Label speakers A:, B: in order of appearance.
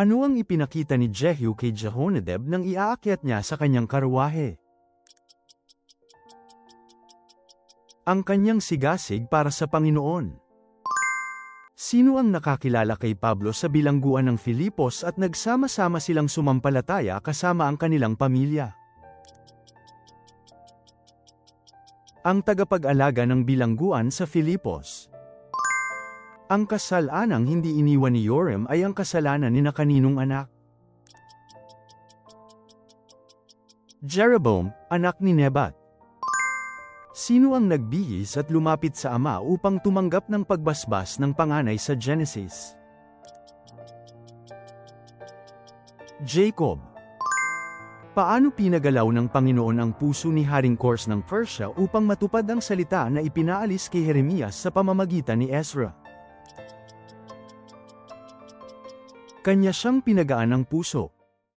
A: Ano ang ipinakita ni Jehu kay Jehonadab nang iaakyat niya sa kanyang karuwahe? Ang kanyang sigasig para sa Panginoon. Sino ang nakakilala kay Pablo sa bilangguan ng Filipos at nagsama-sama silang sumampalataya kasama ang kanilang pamilya? Ang tagapag-alaga ng bilangguan sa Filipos. Ang kasalanang hindi iniwan ni Yorem ay ang kasalanan ni kaninong anak. Jeroboam, anak ni Nebat. Sino ang nagbihis at lumapit sa ama upang tumanggap ng pagbasbas ng panganay sa Genesis? Jacob. Paano pinagalaw ng Panginoon ang puso ni Haring Kors ng Persia upang matupad ang salita na ipinaalis kay Jeremias sa pamamagitan ni Ezra? Kanya siyang pinagaan ng puso.